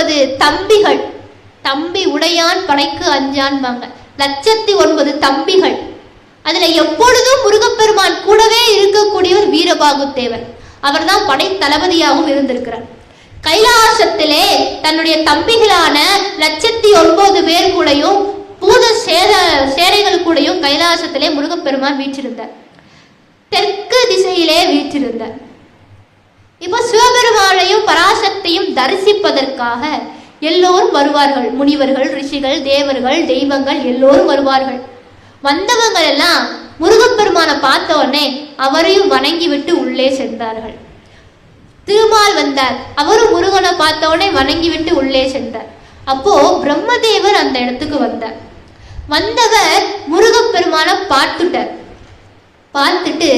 ஒன்பது தம்பிகள். தம்பி உடையான் படைக்கு அஞ்சான்பாங்க லட்சத்தி ஒன்பது தம்பிகள். அதுல எப்பொழுதும் முருகப்பெருமான் கூடவே இருக்கக்கூடியவர் வீரபாகு தேவர் அவர்தான் படை தளபதியாகவும் இருந்திருக்கிறார். கைலாசத்திலே தன்னுடைய தம்பிகளான லட்சத்தி ஒன்பது பேர் கூடயும் பூத சேத சேனைகள் கூடயும் கைலாசத்திலே முருகப்பெருமான் வீற்றிருந்தார். தெற்கு திசையிலே வீற்றிருந்தார். இப்போ சிவபெருமானையும் பராசக்தியும் தரிசிப்பதற்காக எல்லோரும் வருவார்கள். முனிவர்கள் ரிஷிகள் தேவர்கள் தெய்வங்கள் எல்லோரும் வருவார்கள். வந்தவங்க எல்லாம் முருகப்பெருமானை பார்த்த உடனே அவரையும் வணங்கி விட்டு உள்ளே சென்றார்கள். திருமால் வந்தார். அவரும் முருகனை பார்த்த உடனே வணங்கி விட்டு உள்ளே சென்றார். அப்போ பிரம்மதேவர் அந்த இடத்துக்கு வந்தார். வந்தவர் முருகப்பெருமானை பார்த்துட்டார். பார்த்துட்டு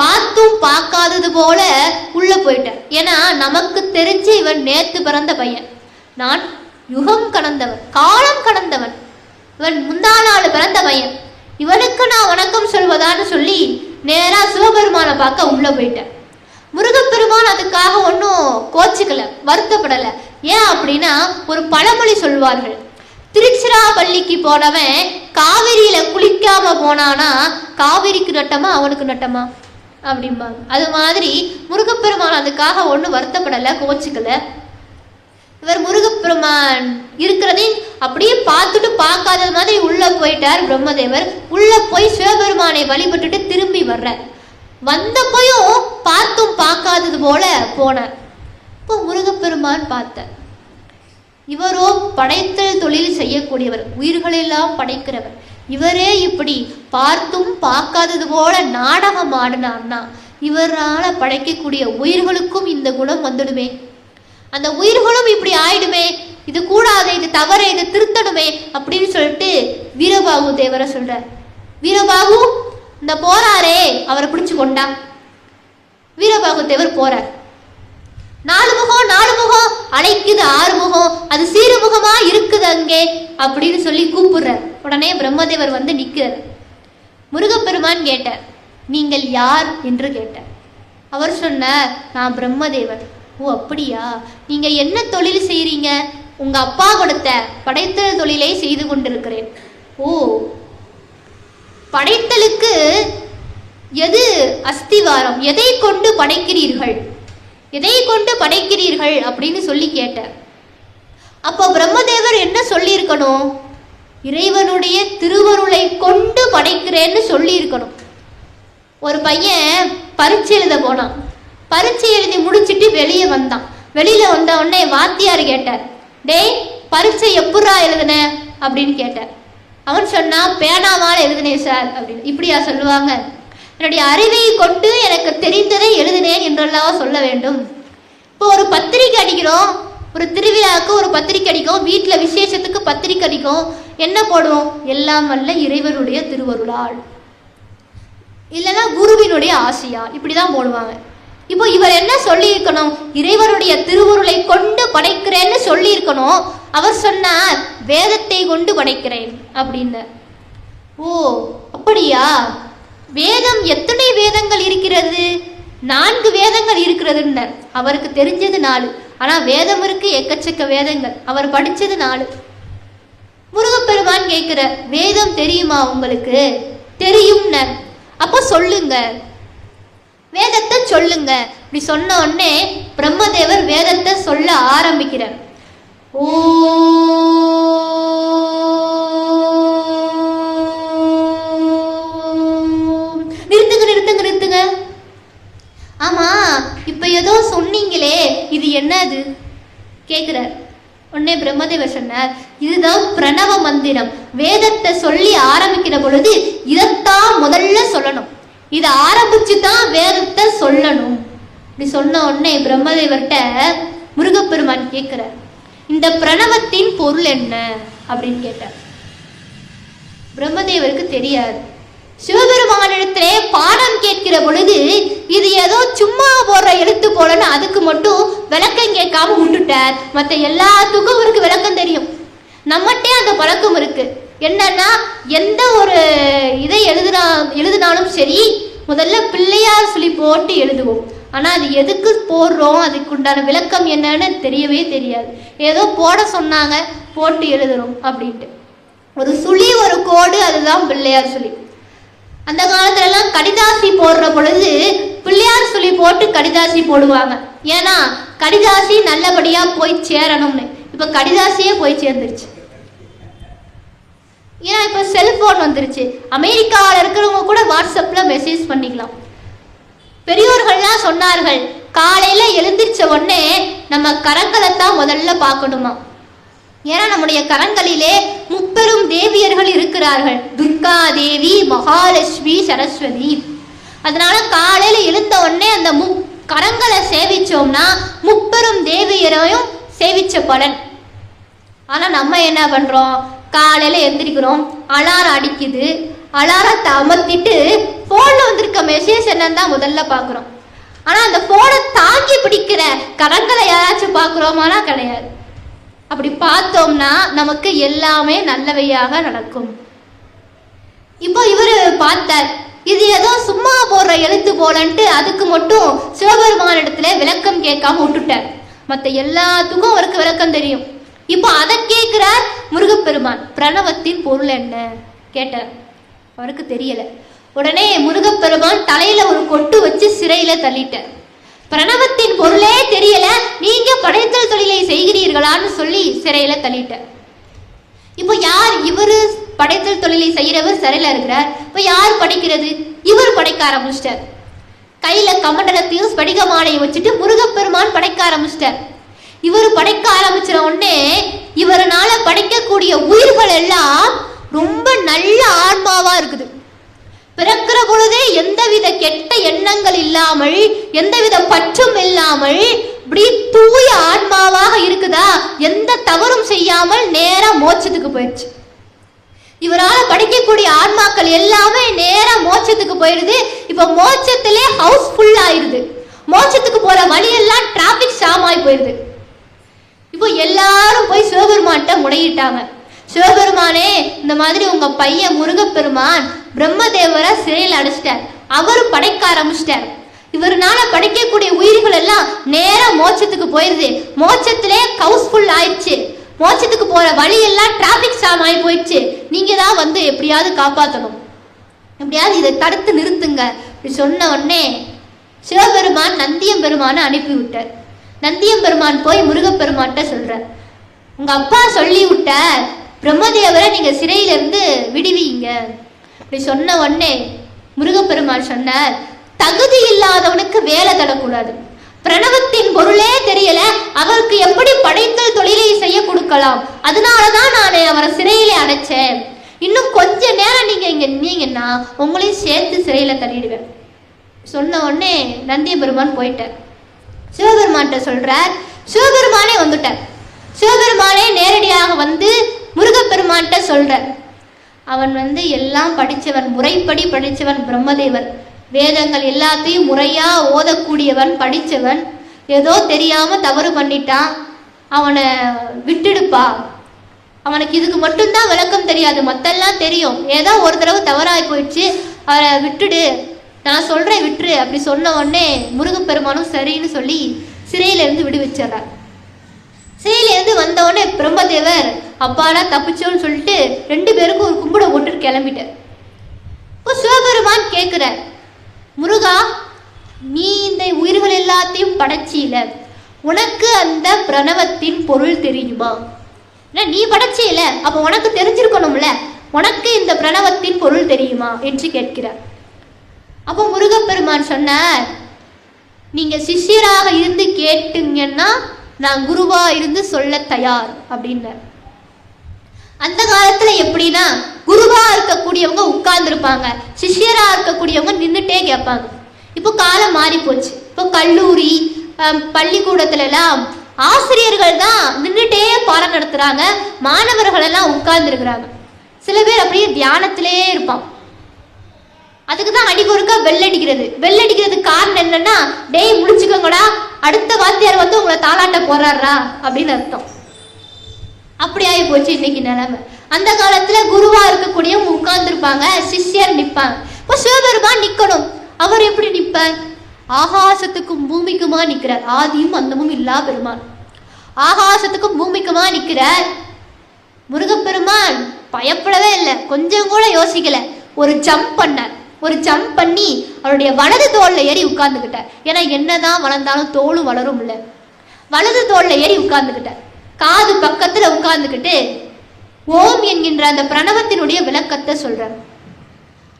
பார்த்தும் பார்க்காதது போல உள்ள போயிட்டேன் ஏன்னா நமக்கு தெரிஞ்சு இவன் நேத்து பிறந்த பையன். நான் யுகம் கடந்தவன் காலம் கடந்தவன். இவன் முந்தா நாள் பிறந்த பையன். இவனுக்கு நான் வணக்கம் சொல்வதான்னு சொல்லி நேரா சிவபெருமானை பார்க்க உள்ள போயிட்டேன் முருகப்பெருமான் அதுக்காக ஒன்றும் கோச்சிக்கலை வருத்தப்படலை. ஏன் அப்படின்னா ஒரு பழமொழி சொல்வார்கள். திருச்சிராப்பள்ளிக்கு போனவன் காவிரியில குளிக்காம போனானா காவிரிக்கு நட்டமா அவனுக்கு நட்டமா? அப்படிம்பாங்க. அது மாதிரி முருகப்பெருமான் அதுக்காக ஒன்றும் வருத்தப்படலை கோச்சிக்கல. இவர் முருகப்பெருமான் இருக்கிறதையும் அப்படியே பார்த்துட்டு பார்க்காத மாதிரி உள்ள போயிட்டார் பிரம்மதேவர். உள்ள போய் சிவபெருமானை வழிபட்டுட்டு திரும்பி வர்றார். வந்தப்பையும் பார்த்தும் பார்க்காதது போல போனார். இப்போ முருகப்பெருமான் பார்த்தார். இவரோ படைத்தல் தொழில் செய்யக்கூடியவர் உயிர்களெல்லாம் படைக்கிறவர். இவரே இப்படி பார்த்தும் பார்க்காதது போல நாடகம் ஆடினார்னா இவரால் படைக்கக்கூடிய உயிர்களுக்கும் இந்த குணம் வந்துடுமே. அந்த உயிர்களும் இப்படி ஆயிடுமே. இது கூடாது இது தவறு இது திருத்தணுமே அப்படின்னு சொல்லிட்டு வீரபாகு தேவரை சொல்றார். வீரபாகு இந்த போறாரே அவரை பிடிச்சு கொண்டா. வீரபாகு தேவர் போறார். நாலு முகம் நாலு முகம் அழைக்குது ஆறு முகம் அது சீருமுகமா இருக்குது அங்கே அப்படின்னு சொல்லி கூப்பிடுறார். உடனே பிரம்மதேவர் வந்து நிற்கிறார் முருகப்பெருமான் கேட்டார் நீங்கள் யார்? என்று கேட்டார். அவர் சொன்னார் நான் பிரம்மதேவர் ஓ அப்படியா? நீங்க என்ன தொழில் செய்றீங்க? உங்க அப்பா கொடுத்த படைத்தல் தொழிலை செய்து கொண்டிருக்கிறேன். ஓ படைத்தலுக்கு எது அஸ்திவாரம்? எதை கொண்டு படைக்கிறீர்கள்? எதை கொண்டு படைக்கிறீர்கள் அப்படின்னு சொல்லி கேட்டார். அப்போ பிரம்மதேவர் என்ன சொல்லியிருக்கணும்? இறைவனுடைய திருவருளை கொண்டு படைக்கிறேன்னு சொல்லியிருக்கணும். ஒரு பையன் பரீட்சை எழுத போனான். பரீட்சை எழுதி முடிச்சிட்டு வெளியே வந்தான். வெளியில வந்த உடனே வாத்தியார் கேட்டார் டேய் பரீட்சை எப்படா எழுதுன? அப்படின்னு கேட்டார். அவன் சொன்னா பேனாவால் எழுதினேன் சார் அப்படின்னு. இப்படியா சொல்லுவாங்க? என்னுடைய அறிவை கொண்டு எனக்கு தெரிந்ததை எழுதினேன் என்றெல்லாம் சொல்ல வேண்டும். இப்போ ஒரு பத்திரிக்கை அடிக்கிறோம் ஒரு திருவிழாவுக்கு ஒரு பத்திரிக்கை அடிக்கும் வீட்டில் விசேஷத்துக்கு பத்திரிக்கை அடிக்கும் என்ன போடுவோம்? எல்லாம் வல்ல இறைவனுடைய திருவருளால். இல்லைன்னா குருவினுடைய ஆசையால். இப்படி தான் போடுவாங்க. இப்போ இவர் என்ன சொல்லியிருக்கணும்? இறைவனுடைய திருவுருளை கொண்டு படைக்கிறேன்னு சொல்லியிருக்கணும். அவர் சொன்னார் வேதத்தை கொண்டு படைக்கிறேன் அப்படின்னு. ஓ அப்படியா? வேதம் எத்தனை வேதங்கள் இருக்கிறது? நான்கு வேதங்கள் இருக்கிறதுன்னர். அவருக்கு தெரிஞ்சது நாலு. ஆனா வேதம் இருக்கு எக்கச்சக்க வேதங்கள். அவர் படிச்சது நாலு. முருகப்பெருமான் கேட்கிற வேதம் தெரியுமா உங்களுக்கு? தெரியும்னர். அப்போ சொல்லுங்க. வேதத்தை சொல்லுங்க. இப்படி சொன்ன உடனே பிரம்மதேவர் வேதத்தை சொல்ல ஆரம்பிக்கிறார். ஓ நிறுத்துங்க நிறுத்துங்க நிறுத்துங்க ஆமா இப்ப ஏதோ சொன்னீங்களே இது என்னது? கேக்குறார் உடனே பிரம்மதேவர் சொன்னார் இதுதான் பிரணவ மந்திரம். வேதத்தை சொல்லி ஆரம்பிக்கிற பொழுது இதைத்தான் முதல்ல சொல்லணும். இதை ஆரம்பிச்சு தான் வேதத்தை சொல்லணும். இப்படி சொன்ன உடனே பிரம்மதேவர்கிட்ட முருகப்பெருமான் கேட்கிறார் இந்த பிரணவத்தின் பொருள் என்ன? அப்படின்னு கேட்டார். பிரம்மதேவருக்கு தெரியாது. சிவபெருமானிடத்திலே பாடம் கேட்கிற பொழுது இது ஏதோ சும்மா போடுற எழுத்து போலன்னு அதுக்கு மட்டும் விளக்கம் கேட்காம விட்டுட்டார் மற்ற எல்லாத்துக்கும் அவருக்கு விளக்கம் தெரியும். நம்மகிட்டே அந்த பழக்கம் இருக்கு. என்னன்னா எந்த ஒரு இதை எழுதுனா எழுதினாலும் சரி முதல்ல பிள்ளையார் சொல்லி போட்டு எழுதுவோம். ஆனால் அது எதுக்கு போடுறோம்? அதுக்கு உண்டான விளக்கம் என்னன்னு தெரியவே தெரியாது. ஏதோ போட சொன்னாங்க போட்டு எழுதுறோம் அப்படின்ட்டு. ஒரு சுழி ஒரு கோடு அதுதான் பிள்ளையார் சுழி. அந்த காலத்துல எல்லாம் கடிதாசி போடுற பொழுது பிள்ளையார் சுழி போட்டு கடிதாசி போடுவாங்க. ஏன்னா கடிதாசி நல்லபடியா போய் சேரணும்னு. இப்ப கடிதாசியே போய் சேர்ந்துருச்சு. ஏன்னா இப்ப செல்போன் வந்துருச்சு. அமெரிக்காவில் இருக்கிறவங்க கூட வாட்ஸ்அப்ல மெசேஜ் பண்ணிக்கலாம். பெரியோர்கள்லாம் சொன்னார்கள் காலையில எழுந்திரிச்ச உடனே நம்ம கரங்களை தான் முதல்ல பார்க்கணுமா? ஏன்னா நம்முடைய கரங்களிலே முப்பெரும் தேவியர்கள் இருக்கிறார்கள். துர்கா தேவி மகாலட்சுமி சரஸ்வதி. அதனால காலையில எழுந்த உடனே அந்த மு கரங்களை சேவிச்சோம்னா முப்பெரும் தேவியரையும் சேவிச்ச பலன். ஆனா நம்ம என்ன பண்றோம்? காலையில எந்திரிக்கிறோம் அலாரம் அடிக்குது அலாரத்தை அமர்த்திட்டு போன்ல வந்திருக்க மெசேஜ் என்னன்னு தான் முதல்ல பாக்குறோம் ஆனா அந்த போனை தாங்கி பிடிக்கிற கரங்களை யாராச்சும் பாக்குறோமானா கிடையாது. அப்படி பார்த்தோம்னா நமக்கு எல்லாமே நல்லவையாக நடக்கும். இப்போ இவர் பார்த்தார் இது ஏதோ சும்மா போடுற எழுத்து போலன்ட்டு அதுக்கு மட்டும் சிவபெருமான இடத்துல விளக்கம் கேட்காம விட்டுட்டார். மற்ற எல்லாத்துக்கும் அவருக்கு விளக்கம் தெரியும். இப்போ அதை கேட்கிறார் முருகப்பெருமான். பிரணவத்தின் பொருள் என்ன? கேட்டார். அவருக்கு தெரியல. உடனே முருகப்பெருமான் தலையில ஒரு கொட்டு வச்சு சிறையில தள்ளிட்டார். பிரணவத்தின் பொருளே தெரியல. நீங்க படைத்தல் தொழிலை செய்கிறீர்களான்னு சொல்லி சிறையில தள்ளிட்டார் இப்போ யார் இவரு படைத்தல் தொழிலை செய்யறவர் சிறையில இருக்கிறார்? இப்போ யார் படைக்கிறது? இவர் படைக்க ஆரம்பிச்சிட்டார். கையில கமண்டலத்தையும் ஸ்படிக மாலையை வச்சுட்டு முருகப்பெருமான் படைக்க ஆரம்பிச்சிட்டார். இவர் படைக்க ஆரம்பிச்சிட உடனே இவரனால படைக்கக்கூடிய உயிர்கள் எல்லாம் ரொம்ப நல்ல ஆன்மாவா இருக்குது. பிறக்கிற பொழுதே எந்தவித கெட்ட எண்ணங்கள் இல்லாமல் எந்தவித பற்றும் இல்லாமல் இப்படி தூய ஆன்மாவாக இருக்குதா? எந்த தவறும் செய்யாமல் நேரா மோட்சத்துக்கு போயிடுச்சு இவரால படிக்கக்கூடிய ஆன்மாக்கள் எல்லாமே நேரா மோட்சத்துக்கு போயிடுது இப்ப மோட்சத்திலே ஹவுஸ் ஃபுல் ஆயிடுது மோட்சத்துக்கு போற வழியெல்லாம் டிராபிக் ஜாம் ஆகி போயிடுது இப்போ எல்லாரும் போய் சிவபெருமான்கிட்ட முறையிட்டாங்க சிவபெருமானே இந்த மாதிரி உங்க பையன் முருகப்பெருமான் பிரம்மதேவரை சிறையில் அடைச்சிட்டார். அவரும் படைக்க ஆரம்பிச்சிட்டார். இவருனால படைக்கக்கூடிய உயிர்கள் எல்லாம் நேரம் மோட்சத்துக்கு போயிருது. மோட்சத்திலே ஹவுஸ்ஃபுல் ஆயிடுச்சு. மோட்சத்துக்கு போற வழி எல்லாம் டிராபிக் ஜாம் ஆகி போயிடுச்சு. நீங்க தான் வந்து எப்படியாவது காப்பாற்றணும் எப்படியாவது இதை தடுத்து நிறுத்துங்க. இப்படி சொன்ன உடனே சிவபெருமான் நந்தியம் பெருமானை அனுப்பி விட்டார் நந்தியம் பெருமான் போய் முருகப்பெருமான்கிட்ட சொல்றார். உங்க அப்பா சொல்லி விட்டார் பிரம்மதேவரை நீங்க சிறையில இருந்து விடுவீங்க. அப்படி சொன்ன உடனே முருகப்பெருமான் சொன்னார் தகுதி இல்லாதவனுக்கு வேலை தரக்கூடாது. பிரணவத்தின் பொருளே தெரியல அவருக்கு எப்படி படைத்தல் தொழிலை செய்ய கொடுக்கலாம்? அதனாலதான் நான் அவரை சிறையிலே அடைச்சேன். இன்னும் கொஞ்ச நேரம் நீங்க இங்க இருந்தீங்கன்னா உங்களையும் சேர்த்து சிறையில தள்ளிடுவேன். சொன்ன உடனே நந்திய பெருமான் போயிட்டார். சிவபெருமான்கிட்ட சொல்றார் சிவபெருமானே வந்துட்டார். சிவபெருமானே நேரடியாக வந்து முருகப்பெருமான்கிட்ட சொல்றார் அவன் வந்து எல்லாம் படித்தவன் முறைப்படி படித்தவன் பிரம்மதேவர். வேதங்கள் எல்லாத்தையும் முறையாக ஓதக்கூடியவன் படித்தவன் ஏதோ தெரியாமல் தவறு பண்ணிட்டான். அவனை விட்டுடுப்பா. அவனுக்கு இதுக்கு மட்டும்தான் விளக்கம் தெரியாது. மற்றெல்லாம் தெரியும். ஏதோ ஒரு தடவை தவறாகி போயிடுச்சு. அவரை விட்டுடு. நான் சொல்கிறேன் விட்டுரு. அப்படி சொன்ன உடனே முருகப்பெருமானும் சரின்னு சொல்லி சிறையிலேருந்து இருந்து சிறையிலேருந்து சிறையில வந்த உடனே பிரம்மதேவர் அப்பாடா தப்பிச்சோன்னு சொல்லிட்டு ரெண்டு பேருக்கும் ஒரு கும்பிட போட்டு கிளம்பிட்டேன். இப்போ சிவபெருமான் கேட்குறார் முருகா நீ இந்த உயிர்கள் எல்லாத்தையும் படைச்சியில. உனக்கு அந்த பிரணவத்தின் பொருள் தெரியுமா? ஏன்னா நீ படைச்சியில. அப்போ உனக்கு தெரிஞ்சிருக்கணும்ல. உனக்கு இந்த பிரணவத்தின் பொருள் தெரியுமா? என்று கேட்கிறார். அப்போ முருகப்பெருமான் சொன்னார் நீங்க சிஷ்யராக இருந்து கேட்டுங்கன்னா நான் குருவா இருந்து சொல்ல தயார் அப்படின்னார். அந்த காலத்துல எப்படின்னா குருவா இருக்கக்கூடியவங்க உட்கார்ந்து இருப்பாங்க இருக்கக்கூடியவங்க நின்றுட்டே கேட்பாங்க. இப்போ காலம் மாறி போச்சு இப்போ கல்லூரி பள்ளிக்கூடத்துல எல்லாம் ஆசிரியர்கள் தான் நின்றுட்டே பாடம் நடத்துறாங்க. மாணவர்கள் எல்லாம் உட்கார்ந்துருக்கிறாங்க. சில பேர் அப்படியே தியானத்திலேயே இருப்பான் அதுக்கு தான் அடிக்கொருக்கா பெல் வெள்ளடிக்கிறது. பெல் அடிக்கிறதுக்கு காரணம் என்னன்னா டேய் முடிச்சுக்கோங்கடா அடுத்த வாத்தியார் வந்து உங்களை தாளாட்ட போறாரா அப்படின்னு அர்த்தம். அப்படி ஆகி போச்சு இன்னைக்கு நிலைமை. அந்த காலத்துல குருவா இருக்கக்கூடிய உட்கார்ந்துருப்பாங்க சிஷ்யர் நிற்பாங்க. இப்போ சிவபெருமான் நிக்கணும். அவர் எப்படி நிற்பார் ஆகாசத்துக்கும் பூமிக்குமா நிற்கிறார் ஆதியும் அந்தமும் இல்லா பெருமான். ஆகாசத்துக்கும் பூமிக்குமா நிற்கிறார் முருகப்பெருமான் பயப்படவே இல்லை. கொஞ்சம் கூட யோசிக்கல. ஒரு ஜம்ப் பண்ணார். ஒரு ஜம்ப் பண்ணி அவருடைய வலது தோல்ல ஏறி உட்கார்ந்துக்கிட்டார் ஏன்னா என்னதான் வளர்ந்தாலும் தோலும் வளரும் இல்லை. வலது தோல்ல ஏறி உட்கார்ந்துக்கிட்டார் காது பக்கத்துல உட்கார்ந்துக்கிட்டு ஓம் என்கின்ற அந்த பிரணவத்தினுடைய விளக்கத்தை சொல்றார்.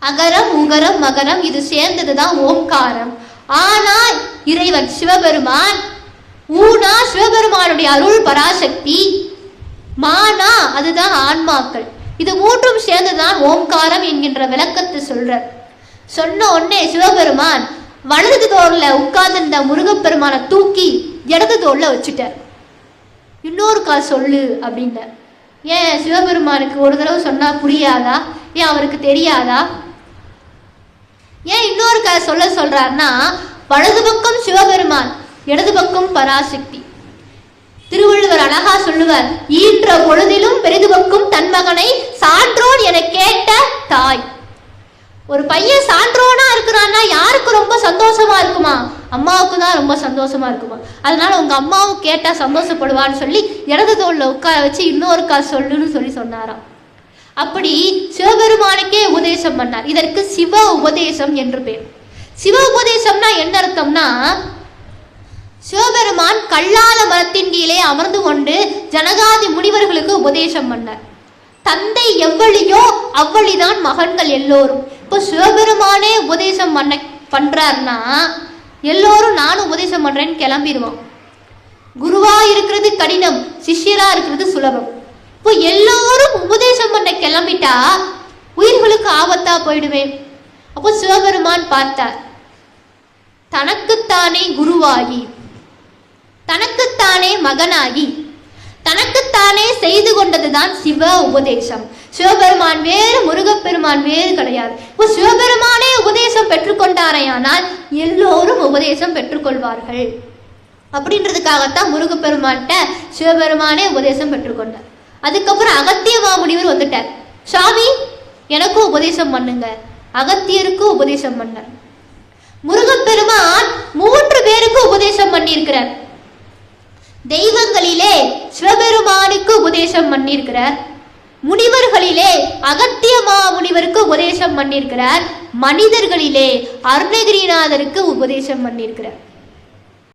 அகரம் உகரம் மகரம் இது சேர்ந்ததுதான் ஓம்காரம். ஆனால் இறைவன் சிவபெருமான் ஊனா சிவபெருமானுடைய அருள் பராசக்தி மானா அதுதான் ஆன்மாக்கள். இது மூன்றும் சேர்ந்துதான் ஓம்காரம் என்கின்ற விளக்கத்தை சொல்றார். சொன்ன உடனே சிவபெருமான் வலது தோல்ல உட்கார்ந்திருந்த முருகப்பெருமானை தூக்கி இடது தோல்ல வச்சுட்டார். இன்னொரு கால் சொல்லு அப்படின்னார் ஏன் சிவபெருமானுக்கு ஒரு தடவை சொன்னா புரியாதா? ஏன் அவருக்கு தெரியாதா? ஏன் இன்னொரு கால் சொல்ல சொல்றாருன்னா வலது பக்கம் சிவபெருமான் இடது பக்கம் பராசக்தி. திருவள்ளுவர் அழகா சொல்லுவார் ஈன்ற பொழுதிலும் பெரிது பக்கம் தன் மகனை சான்றோன் என கேட்ட தாய். ஒரு பையன் சான்றோனா இருக்கிறான்னா யாருக்கு ரொம்ப சந்தோஷமா இருக்குமா? அம்மாவுக்கு தான் ரொம்ப சந்தோஷமா இருக்குமா? அதனால உங்க அம்மாவும் கேட்டா சந்தோஷப்படுவான்னு சொல்லி இடது தோல்ல உட்கார வச்சு இன்னொரு கால் சொல்லுன்னு சொல்லி சொன்னாராம். அப்படி சிவபெருமானுக்கே உபதேசம் பண்ணார். இதற்கு சிவ உபதேசம் என்று பேர். சிவ உபதேசம்னா என்ன அர்த்தம்னா சிவபெருமான் கல்லால மரத்தின் கீழே அமர்ந்து கொண்டு ஜனகாதி முனிவர்களுக்கு உபதேசம் பண்ணார். தந்தை எவ்வளியோ அவ்வளிதான் மகன்கள் எல்லோரும். இப்போ சிவபெருமானே உபதேசம் பண்ண பண்றாருன்னா எல்லோரும் நானும் உபதேசம் பண்றேன்னு கிளம்பிடுவான் குருவா இருக்கிறது கடினம் சிஷ்யரா இருக்கிறது சுலபம். இப்போ எல்லோரும் உபதேசம் பண்ண கிளம்பிட்டா உயிர்களுக்கு ஆபத்தா போயிடுவேன் அப்போ சிவபெருமான் பார்த்தார் தனக்குத்தானே குருவாகி தனக்குத்தானே மகனாகி தனக்குத்தானே செய்து கொண்டதுதான் சிவ உபதேசம். சிவபெருமான் வேறு முருகப்பெருமான் வேறு கிடையாது. இப்போ சிவபெருமானே உபதேசம் பெற்றுக்கொண்டாரையானால் எல்லோரும் உபதேசம் பெற்றுக்கொள்வார்கள் அப்படின்றதுக்காகத்தான் முருகப்பெருமான்கிட்ட சிவபெருமானே உபதேசம் பெற்றுக்கொண்டார் அதுக்கப்புறம் அகத்திய மாமுனிவர் வந்துட்டார். சாமி எனக்கும் உபதேசம் பண்ணுங்க. அகத்தியருக்கும் உபதேசம் பண்ணார். முருகப்பெருமான் மூன்று பேருக்கு உபதேசம் பண்ணியிருக்கிறார். தெய்வங்களிலே சிவபெருமானுக்கு உபதேசம் பண்ணியிருக்கிறார். முனிவர்களிலே அகத்தியமா முனிவருக்கு உபதேசம் பண்ணியிருக்கிறார். மனிதர்களிலே அருணகிரிநாதருக்கு உபதேசம் பண்ணியிருக்கிறார்.